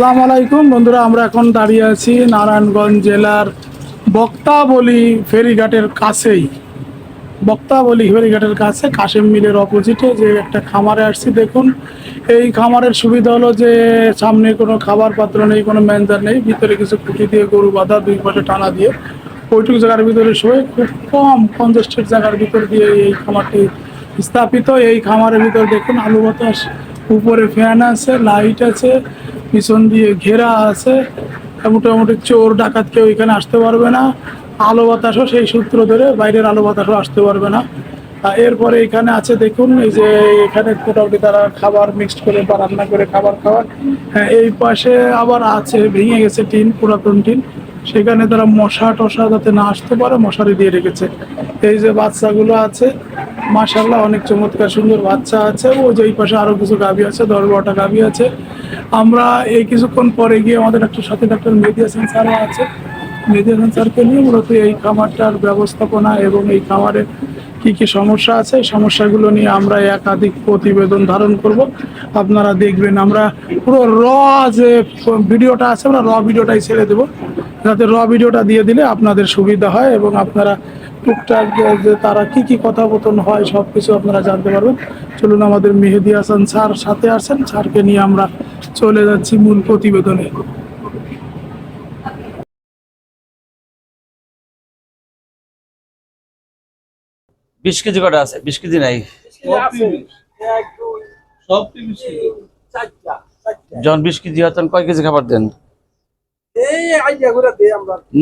আসসালামু আলাইকুম। বন্ধুরা, আমরা এখন দাঁড়িয়ে আছি নারায়ণগঞ্জ জেলার বক্তাবলি ফেরিঘাটের কাছেই। বক্তাবলি ফেরিঘাটের কাছে, কাশেম মিলের অপোজিটে যে একটা খামারে আসছি, দেখুন। এই খামারের সুবিধা হলো যে, সামনে কোনো খাবার পাত্র নেই, কোনো ম্যানেজার নেই, ভিতরে কিছু খুঁটি দিয়ে গরু বাঁধা, দুই পাশে টানা দিয়ে ওইটুকু জায়গার ভিতরে শুয়ে খুব কম কনজেস্টেড জায়গার ভিতর দিয়ে এই খামারটি স্থাপিত। এই খামারের ভিতর দেখুন আলু বাতাস উপরে ফ্যান আছে লাইট আছে, পিছন দিয়ে ঘেরা আছে মোটামুটি চোর, ডাকাত কেউ এখানে আসতে পারবে না। আলো বাতাসও সেই সূত্র ধরে বাইরের আলো বাতাসও আসতে পারবে না। এরপরে এখানে আছে, দেখুন, এই যে এখানে মোটামুটি তারা খাবার মিক্সড করে বা রান্না করে খাবার খাওয়ার। হ্যাঁ এই পাশে আবার আছে, ভেঙে গেছে টিন, পুরাতন টিন। সেখানে তারা মশা টশা যাতে না আসতে পারে, মশারি দিয়ে রেখেছে। এই যে বাচ্চাগুলো আছে মাশাল্লাহ অনেক চমৎকার সুন্দর বাচ্চা আছে। ও যে এই পাশে আরও কিছু গাভী আছে দশ বারোটা গাভী আছে। আমরা এই কিছুক্ষণ পরে গিয়ে আমাদের একটা সাথে ডাক্তার মেডিয়া সেন্সারও আছে। মেডিয়া সেন্সারকে নিয়ে মূলত এই খামারটার ব্যবস্থাপনা এবং এই খামারের কি কি সমস্যা আছে, এই সমস্যাগুলো নিয়ে আমরা একাধিক প্রতিবেদন ধারণ করব। আপনারা দেখবেন, আমরা পুরো র যে ভিডিওটা আছে, আমরা র ভিডিওটাই ছেড়ে দেবো। যাতে র ভিডিওটা দিয়ে দিলে আপনাদের সুবিধা হয় এবং আপনারা টুকটাক যে- তারা কি কি কথাবতন হয় সব কিছু আপনারা জানতে পারবেন। চলুন আমাদের মেহেদি হাসান স্যার সাথে আছেন স্যারকে নিয়ে আমরা চলে যাচ্ছি মূল প্রতিবেদনে। বিশ কেজি কটা আছে? বিশ কেজি নাই? যখন বিশ কেজি হয় তখন কয় কেজি খাবার দেন?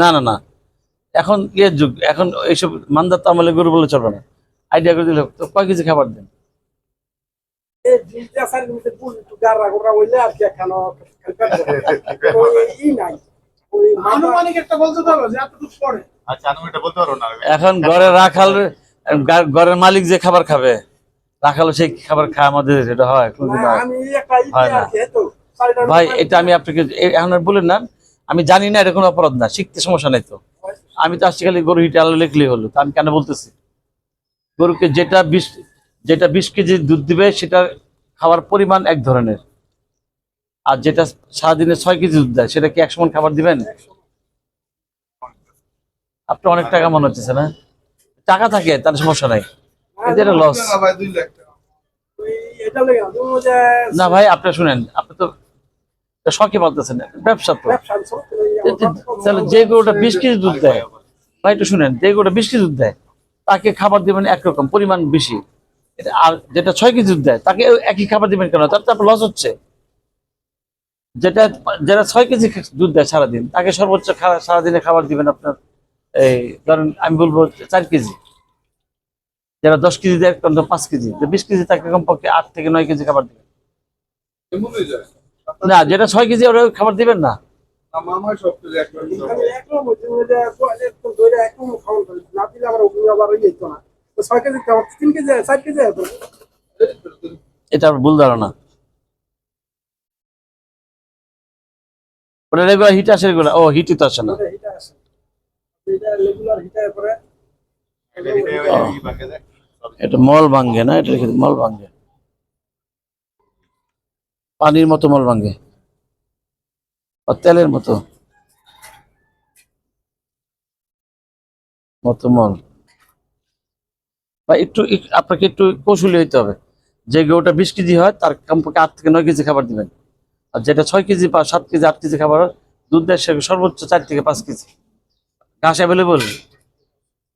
না না না। এখন ইয়ে যুগ এখন এইসব মান্দার তো আমলে গরু বলে চলবে না। আইডিয়া করে দিলে তো কয় কেজি খাবার দেন? আচ্ছা আমি এটা বলতে পারব না। এখন ঘরে রাখাল ঘরের মালিক যে খাবার খাবে রাখাল সেই খাবার খায় আমাদের এটা হয়। ভাই এটা আমি আপনাকে এখন আর বলেন না আমি জানি না এটা কোনো অপরাধ না শিখতে সমস্যা নাই তো। আমি তো আসছি খালি গরু হিটে আলো লিখলেই হলো তা আমি কেন বলতেছি? গরুকে যেটা বিশ যেটা বিশ কেজি দুধ দিবে সেটা খাওয়ার পরিমাণ এক ধরনের। আর যেটা সারাদিনে ছয় কেজি দুধ দেয় সেটা কি এক সমান খাবার দিবেন? আপনি অনেক টাকা মনে হচ্ছে না? টাকা থাকে তার সমস্যা নাই। কিন্তু এটা লস না ভাই আপনি শুনেন আপনি তো শখে না ব্যবসা তো। তাহলে যে গরুটা বিশ কেজি দুধ দেয় ভাই একটু শুনেন যে গরুটা বিশ কেজি দুধ দেয় তাকে খাবার দিবেন একরকম পরিমাণ বেশি। এটা আর যেটা ছয় কেজি দুধ দেয় তাকে একই খাবার দিবেন কেন? তার তো আপনার লস হচ্ছে। যেটা যারা ছয় কেজি দুধ দেয় সারাদিন তাকে সর্বোচ্চ সারাদিনে খাবার দিবেন আপনার এই ধরেন আমি বলব চার কেজি। যারা দশ কেজি দেয় পাঁচ কেজি। বিশ কেজি তাকে কমপক্ষে আট থেকে নয় কেজি খাবার দিবেন। না যেটা ছয় কেজি ওরা খাবার দিবেন না। এটা ভুল ধারণা। ওটা রেগুলার হিট আসে রেগুলার ও হিটই তো আসে না। এটা মল ভাঙ্গে না এটা মল ভাঙ্গে পানির মতো মল ভাঙ্গে তেলের মতো মতো মল। বা একটু আপনাকে একটু কৌশলী হইতে হবে। যে গরুটা বিশ কেজি হয়, তার কমপক্ষে আট থেকে নয় কেজি খাবার দিবেন। আর যেটা ছয় কেজি বা সাত কেজি, আট কেজি খাবার দুধ দেয় সর্বোচ্চ চার থেকে পাঁচ কেজি। ঘাস অ্যাভেলেবল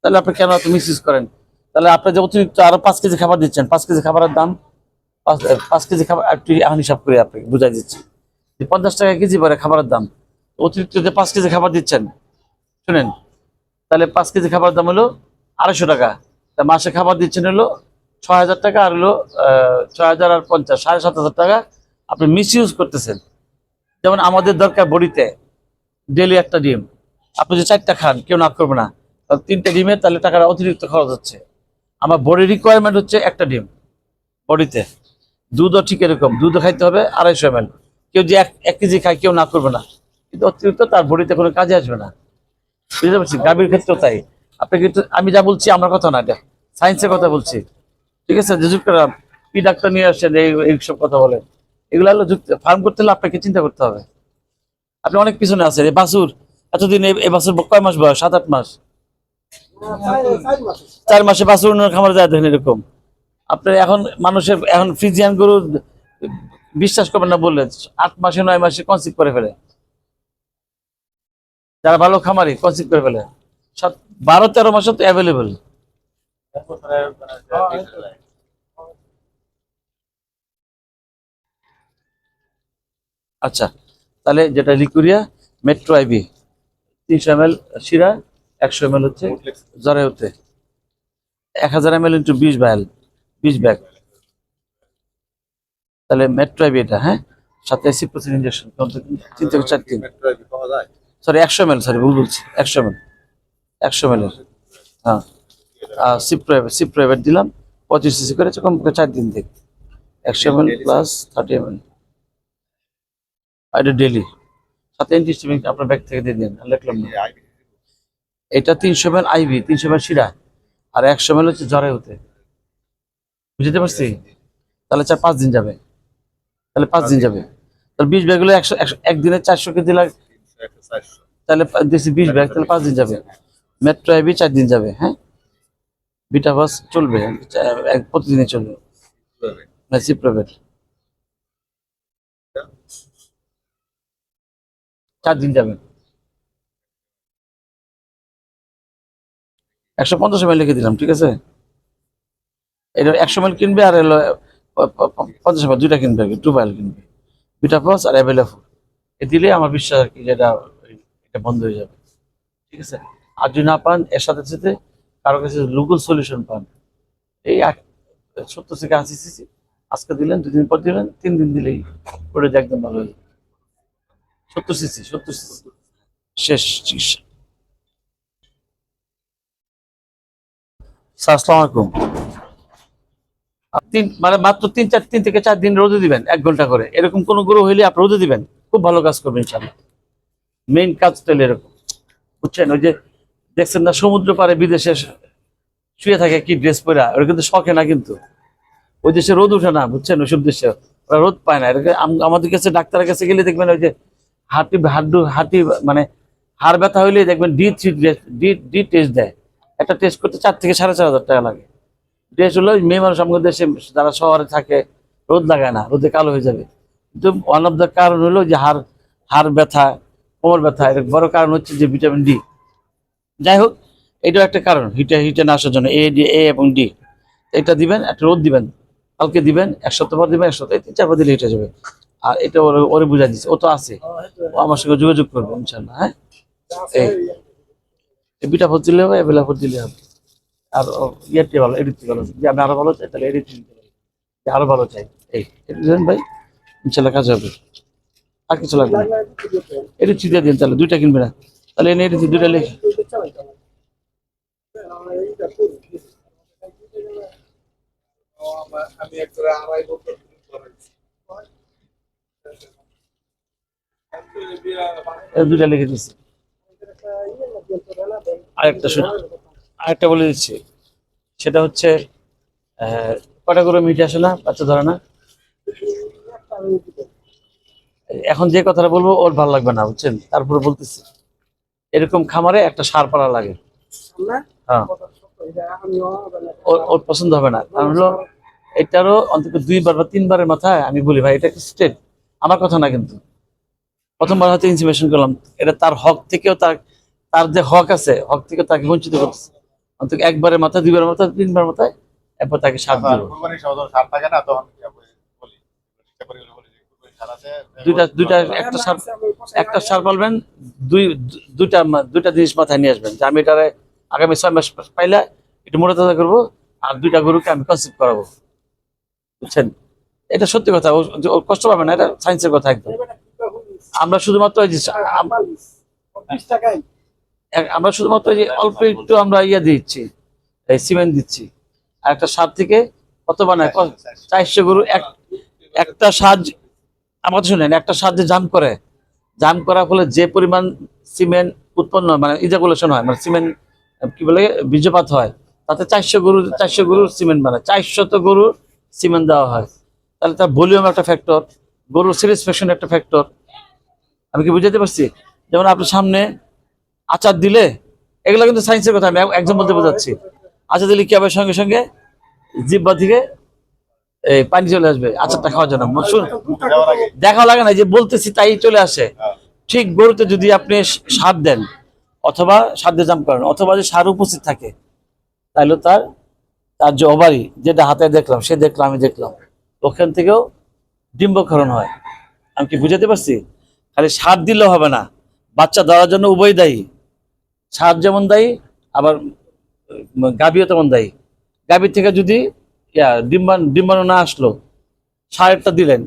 তাহলে আপনি কেন এত মিসইউজ করেন? তাহলে আপনি যে অতিরিক্ত আরও পাঁচ কেজি খাবার দিচ্ছেন, পাঁচ কেজি খাবারের দাম পাঁচ কেজি খাবার একটু এখন হিসাব করে আপনাকে বুঝাই দিচ্ছি। যে পঞ্চাশ টাকা কেজি পরে খাবারের দাম অতিরিক্ত যে পাঁচ কেজি খাবার দিচ্ছেন, শুনেন, তাহলে পাঁচ কেজি খাবার দাম হলো আড়াইশো টাকা, তা মাসে খাবার দিচ্ছেন হলো ছয় হাজার টাকা আর হলো ছয় হাজার আর পঞ্চাশ, সাড়ে সাত হাজার টাকা আপনি মিস ইউজ করতেছেন। যেমন আমাদের দরকার বড়িতে ডেলি একটা ডিম, আপনি যে চারটা খান, কেউ না করবে না, তাহলে তিনটা ডিমে তাহলে টাকাটা অতিরিক্ত খরচ হচ্ছে। আমার বডি রিকোয়ারমেন্ট হচ্ছে একটা ডিম, বডিতে। দুধও ঠিক এরকম। দুধও খাইতে হবে, আড়াইশো এম কেউ যে এক কেজি খায়, কেউ না করবে না। কিন্তু অতিরিক্ত তার বডিতে কোনো কাজে আসবে না। বুঝতে পারছি? গাভীর ক্ষেত্রেও তাই। আপনি কিন্তু, আমি যা বলছি আমার কথা না, এটা সায়েন্সের কথা বলছি। ঠিক আছে? যে যুক্ত পি ডাক্তার নিয়ে আসছেন, এই এইসব কথা বলে। এগুলো হলো যুক্ত। ফার্ম করতে হলে আপনাকে চিন্তা করতে হবে। আপনি অনেক পিছনে আছেন। এই বাছুর, এতদিন এই- বাছুর কয় মাস বয়স? সাত, আট মাস? চার মাসে বাছুর অন্য খামারে যায় এরকম। আপনার এখন মানুষের এখন ফ্রিজিয়ান গরু বিশ্বাস করবেন না বললে আট মাসে নয় মাসে কনসিভ করে ফেলে। যারা ভালো খামারি কনসিভ করে ফেলে। সাত বারো তেরো মাসে তো অ্যাভেলেবেল আচ্ছা তাহলে যেটা লিকুরিয়া মেট্রো আইবি তিনশো এম এল শিরা একশো এম এল হচ্ছে জ্বরে হতে এক হাজার এম এল ইন্টু বিশ ব্যাল বিশ ব্যাগ। তাহলে মেট্রো আইবি এটা হ্যাঁ? সাথে এসি সিপ্রোসিন ইঞ্জেকশন তিন থেকে চার দিন। যায়? সরি একশো এম এল সরি ভুল বলছি। একশো এম এল একশো এল হ্যাঁ। আর সিপ্রো সিপ্রো এবার দিলাম পঁচিশ সিসি করে কমপক্ষে চার দিন থেকে একশো M plus thirty M L এটা ডেলি সাথে অ্যান্টিস্টিমিক আপনার ব্যাগ থেকে দিয়ে দিন লিখলাম না। এটা তিনশো এম আইভি তিনশো এম শিরা। আর একশো এম হচ্ছে জ্বরে হতে বুঝতে পারছি? তাহলে চার পাঁচ দিন যাবে। তাহলে পাঁচ দিন যাবে। তাহলে বিশ ব্যাগ হলে একশো একশো একদিনে চারশো কেজি লাগে তাহলে দেশি বিশ ব্যাগ তাহলে পাঁচ দিন যাবে। মেট্রো আইভি চার দিন যাবে হ্যাঁ? বিটা বাস চলবে প্রতিদিনে চলবে। সিপ্রোভেট চার দিন যাবে। একশো পঞ্চাশ এমএল লিখে দিলাম ঠিক আছে? এটা একশো মাইল কিনবে আর এলো পঞ্চাশ এমএল দুইটা কিনবে টু বাইল কিনবে। বিটা পাস আর অ্যাভেলেবল এ দিলে আমার বিশ্বাস আর কি যেটা এটা বন্ধ হয়ে যাবে। ঠিক আছে? আর যদি না পান, এর সাথে সাথে কারও কাছে লুকুল সলিউশন পান। এই সত্তর থেকে আশি সিসি আজকে দিলেন, দুদিন পর দিলেন, তিন দিন দিলেই ওটা একদম ভালো হয়ে যাবে। সত্তর সিসি সত্তর সিসি শেষ চিকিৎসা। স্যার আসসালামু আলাইকুম। তিন মানে মাত্র তিন চার, তিন থেকে চার দিন রোদে দিবেন, এক ঘণ্টা করে। এরকম কোনো গরু হইলে আপনি রোদে দিবেন। খুব ভালো কাজ করবেন ইনশাল্লাহ মেইন হলো এরকম। বুঝছেন? ওই যে দেখছেন না, সমুদ্র পারে বিদেশে শুয়ে থাকে কি ড্রেস পরে, ওরা কিন্তু শখে না কিন্তু। ওই দেশে রোদ উঠে না, বুঝছেন? ওইসব দেশে ওরা রোদ পায় না। এটাকে আম- আমাদের কাছে ডাক্তারের কাছে গেলে দেখবেন ওই যে হাঁটি হাড্ডু হাঁটি মানে হাড় ব্যথা হইলে দেখবেন D three D D test দেয়। একটা টেস্ট করতে চার থেকে সাড়ে চার হাজার টাকা লাগে। টেস্ট হলো মেয়ে মানুষ আমাদের দেশে যারা শহরে থাকে, রোদ লাগায় না, রোদে কালো হয়ে যাবে। কিন্তু ওয়ান অফ দ্য কারণ হলো যে হাড় হাড় ব্যথা, কোমর ব্যথা, এর বড় কারণ হচ্ছে যে ভিটামিন ডি যাই হোক, এটাও একটা কারণ, হিটে হিটে না আসার জন্য এ ডি এ এবং ডি এটা দিবেন, একটা রোদ দিবেন, কালকে দিবেন, এক সপ্তাহ পর দিবেন, এক সপ্তাহ তিন পর দিলে হিটে যাবে। আর এটা ওরে ওরে বুঝা দিচ্ছে ও তো আছে, ও আমার সঙ্গে যোগাযোগ করবে ইনশাল্লাহ হ্যাঁ? এই বিটা ভোট দিলে হবে এবেলা ভোট দিলে হবে। আর ইয়েরটি ভালো এডিটটি ভালো। যে আমি আরও ভালো চাই, তাহলে যে আরও ভালো চাই। এই দিলেন ভাই, ইনশাল্লাহ কাজ হবে। আর কিছু লাগবে না। এডিট দিয়ে দিন, তাহলে দুইটা কিনবে না। তাহলে এনে এডিট দুইটা লিখে। দুইটা লিখে দিচ্ছি আরেকটা শুনে আরেকটা বলে দিচ্ছি। সেটা হচ্ছে কটা করে মিটে আসে না? বাচ্চা ধরে না? এখন যে কথাটা বলব ওর ভালো লাগবে না বুঝছেন? তারপরে বলতেছি। এরকম খামারে একটা সার পাড়া লাগে। হ্যাঁ। ওর ওর পছন্দ হবে না। কারণ হলো এটারও অন্তত দুইবার বা তিনবারের মাথায় আমি বলি ভাই এটা স্টেট আমার কথা না কিন্তু। প্রথমবার হয়তো ইনফরমেশন করলাম। এটা তার হক থেকেও তার তার যে হক আছে হক থেকে তাকে বঞ্চিত করছে অন্তত একবারের মাথায় দুইবারের মাথায় তিনবার মাথায় এরপর তাকে আছে দুইটা দুইটা একটা সার একটা সার বলবেন দুই দুইটা দুইটা জিনিস মাথায় নিয়ে আসবেন যে আমি এটারে আগামী ছয় মাস পাইলে একটু মোটা তাজা করব আর দুইটা গরুকে আমি কনসিভ করাবো। বুঝছেন? এটা সত্যি কথা ও কষ্ট পাবে না এটা সায়েন্সের কথা একদম। আমরা শুধুমাত্র আমরা শুধুমাত্র যে অল্প একটু আমরা ইয়ে দিচ্ছি, এই সিমেন্ট দিচ্ছি। আর একটা সার থেকে কত বানায়? চারশো গরু, এক একটা সার আমার শুনেন, একটা সার যে জাম করে, জাম করার ফলে যে পরিমাণ সিমেন্ট উৎপন্ন মানে ইজাকুলেশন হয় মানে সিমেন্ট, কি বলে বীর্যপাত হয়, তাতে চারশো গরু, চারশো গরুর সিমেন্ট বানায়। চারশত গরুর সিমেন্ট দেওয়া হয়। তাহলে তার ভলিউম একটা ফ্যাক্টর গরুর স্যাটিসফ্যাকশন একটা ফ্যাক্টর আমি কি বুঝাতে পারছি? যেমন আপনার সামনে আচার দিলে, এগুলো কিন্তু সায়েন্সের কথা, আমি একজন বলতে বোঝাচ্ছি। আচার দিলে কি হবে? সঙ্গে সঙ্গে জিব্বা থেকে, এই পানি চলে আসবে আচারটা খাওয়ার জন্য। শুন দেখা লাগে না যে বলতেছি তাই চলে আসে। ঠিক গরুতে যদি আপনি সার দেন, অথবা সাধ্যে জাম করেন, অথবা যে সার উপস্থিত থাকে, তাহলে তার তার যে অবারি যেটা হাতে দেখলাম, সে দেখলাম, আমি দেখলাম, ওখান থেকেও ডিম্বক্ষরণ হয়। আমি কি বুঝাতে পারছি? খালি সার দিলেও হবে না। বাচ্চা দেওয়ার জন্য উভয় দায়ী। সার যেমন দায়ী, আবার গাভীও তেমন দায়ী। গাভীর থেকে যদি, ইয়া ডিম্বাণ ডিম্বাণু না আসলো সারেরটা দিলেন,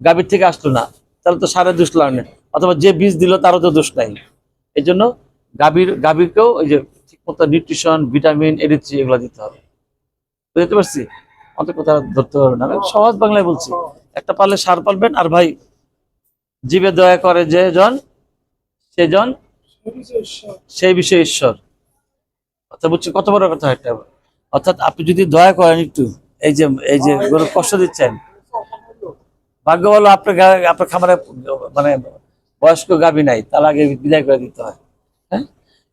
গাভীর থেকে আসলো না, তাহলে তো সারের দোষ লাগবে অথবা যে বীজ দিল তারও তো দোষ নাই। এই জন্য গাভীর, গাভীরকেও ওই যে ঠিকমতো নিউট্রিশন ভিটামিন এডিথ্রি এগুলো দিতে হবে। বুঝতে পারছি? অত কথা ধরতে পারবে না। সহজ বাংলায় বলছি, একটা পারলে সার পালবেন, আর ভাই, জীবে দয়া করে যে জন সেজন সেই বিষয়ে ঈশ্বর। অর্থাৎ বুঝছি কত বড় কথা একটা অর্থাৎ আপনি যদি দয়া করেন একটু এই যে এই যে গরু কষ্ট দিচ্ছেন। ভাগ্য বলো আপনার আপনার খামারে মানে বয়স্ক গাভী নাই তার আগে বিদায় করে দিতে হয়। হ্যাঁ?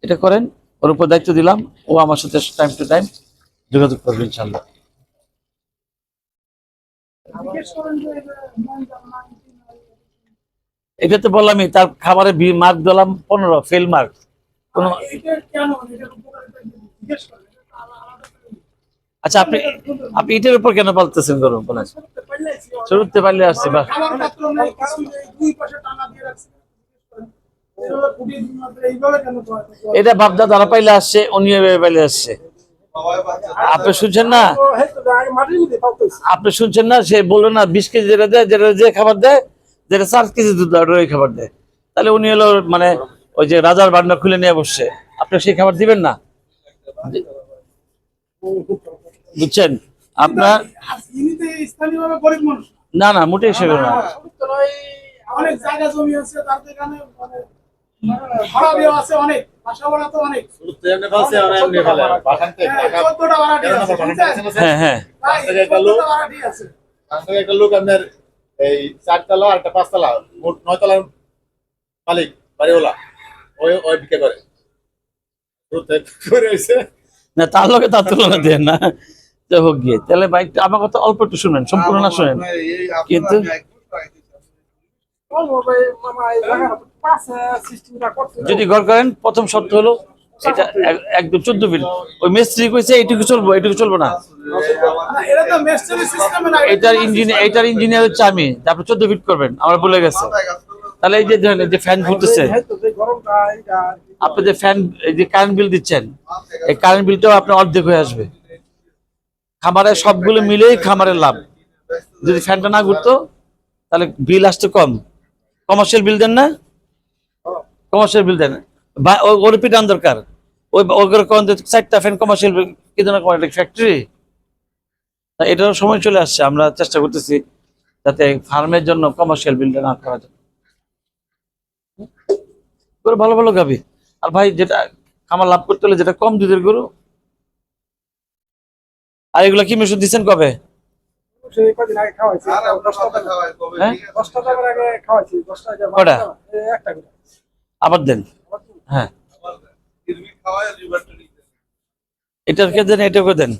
এটা করেন ওর উপর দায়িত্ব দিলাম ও আমার সাথে টাইম টু টাইম যোগাযোগ করবে ইনশাল্লাহ এটা তো বললামই তার খাবারে মার্ক দিলাম পনেরো ফেল মার্ক কোনো আচ্ছা আপনি আপনি ইটের উপর কেন পালতেছেন গরু বলেন? শুরুতে পারলে আসছে বা? এটা বাপদা তারা পাইলে আসছে উনি পাইলে আসছে। আপনি শুনছেন না। আপনি শুনছেন না? সে বলল না বিশ কেজি যেটা দেয় যেটা যে খাবার দেয় যেটা চার কেজি দুধ ওই খাবার দেয়। তাহলে উনি হলো মানে ওই যে রাজার বান্না খুলে নিয়ে বসছে। আপনি সেই খাবার দিবেন না? বুঝছেন? আপনার না না মোটেই সেগুলো না। অনেক জায়গা জমি আছে তার তো মানে ভাড়া দেওয়া আছে অনেক বাসা ভাড়া তো অনেক। হ্যাঁ, হ্যাঁ হ্যাঁ। পাঁচ থেকে একটা লোক আপনার এই চারতলা আর একটা পাঁচতলা মোট নয় নয়তলার মালিক বাড়িওয়ালা ওই ওই বিক্রি করে। না তার লগে তার তুলনা দেন না। যাই হোক গিয়ে তাহলে ভাই আমার কথা অল্প একটু শুনেন সম্পূর্ণ না শুনেন। কিন্তু। যদি ঘর করেন প্রথম শর্ত হলো একদম ফিট ওই মিস্ত্রি কইছে চলবো চলবো না। ইঞ্জিনিয়ার ইঞ্জিনিয়ার হচ্ছে আমি। চোদ্দ ফিট করবেন গেছে। তাহলে এই যে ফ্যান আপনি যে ফ্যান যে কারেন্ট বিল দিচ্ছেন, এই কারেন্ট বিলটাও আপনার অর্ধেক হয়ে আসবে। খামারের সবগুলো মিলেই খামারের লাভ। যদি ফ্যানটা না ঘুরতো, তাহলে বিল আসতো কম। কমার্শিয়াল বিল দেন না? কমার্শিয়াল বিল দেন ওর পিটান দরকার। ওই ওগুলো কোন চারটা ফ্যান কমার্শিয়াল কি করে ফ্যাক্টরি এটারও সময় চলে আসছে আমরা চেষ্টা করতেছি যাতে ফার্মের জন্য কমার্শিয়াল বিলটা না করা যায়। ভালো ভালো গাবি। আর ভাই যেটা খামার লাভ করতে হলে যেটা কম দুধের গরু। আর এগুলো কি মেশিন দিচ্ছেন কবে? হ্যাঁ? একটা আবার দেন। হ্যাঁ। এটার কে দেন এটা এটাকে দেন।